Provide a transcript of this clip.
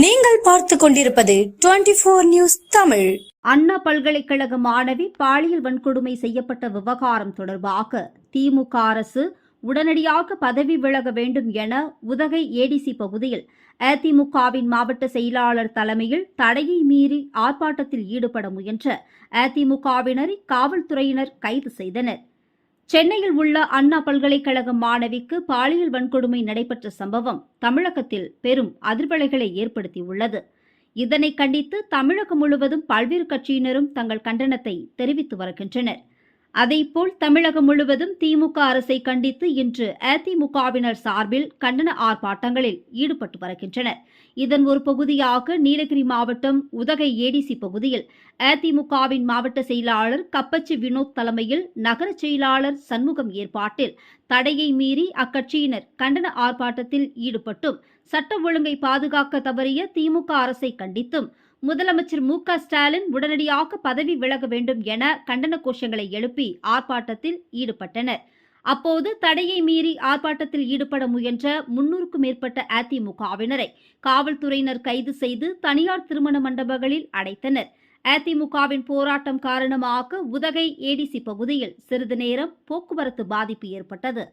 நீங்கள் பார்த்து கொண்டிருப்பது twenty four news Tamil. Anna பல்கலைக்கழக மாணவி பாலியல் வன்கொடுமை செய்யப்பட்ட விவகாரம் தொடர்பாக திமுக அரசு உடனடியாக பதவி விலக வேண்டும் என உதகை ஏடிசி பகுதியில் அதிமுகவின் மாவட்ட செயலாளர் தலைமையில் தடையை மீறி ஆர்ப்பாட்டத்தில் ஈடுபட முயன்ற அதிமுகவினரை காவல்துறையினர் கைது செய்தனர். சென்னையில் உள்ள அண்ணா பல்கலைக்கழக மாணவிக்கு பாலியல் வன்கொடுமை நடைபெற்ற சம்பவம் தமிழகத்தில் பெரும் அதிர்வலைகளை ஏற்படுத்தியுள்ளது. இதனை கண்டித்து தமிழகம் முழுவதும் பல்வேறு கட்சியினரும் தங்கள் கண்டனத்தை தெரிவித்து வருகின்றனர். அதேபோல் தமிழகம் முழுவதும் திமுக அரசை கண்டித்து இன்று அதிமுகவினர் சார்பில் கண்டன ஆர்ப்பாட்டங்களில் ஈடுபட்டு வருகின்றனர். இதன் ஒரு பகுதியாக நீலகிரி மாவட்டம் உதகை ஏடிசி பகுதியில் அதிமுகவின் மாவட்ட செயலாளர் கப்பச்சி வினோத் தலைமையில் நகர செயலாளர் சண்முகம் ஏற்பாட்டில் தடையை மீறி அக்கட்சியினர் கண்டன ஆர்ப்பாட்டத்தில் ஈடுபட்டும் சட்ட ஒழுங்கை பாதுகாக்க தவறிய திமுக அரசை கண்டித்தும் முதலமைச்சர் மு க ஸ்டாலின் உடனடியாக பதவி விலக வேண்டும் என கண்டன கோஷங்களை எழுப்பி ஆர்ப்பாட்டத்தில் ஈடுபட்டனர். அப்போது தடையை மீறி ஆர்ப்பாட்டத்தில் ஈடுபட முயன்ற முன்னூறுக்கும் மேற்பட்ட அதிமுகவினரை காவல்துறையினர் கைது செய்து தனியார் திருமண மண்டபங்களில் அடைத்தனர். அதிமுகவின் போராட்டம் காரணமாக உதகை ஏடிசி பகுதியில் சிறிது நேரம் போக்குவரத்து பாதிப்பு ஏற்பட்டது.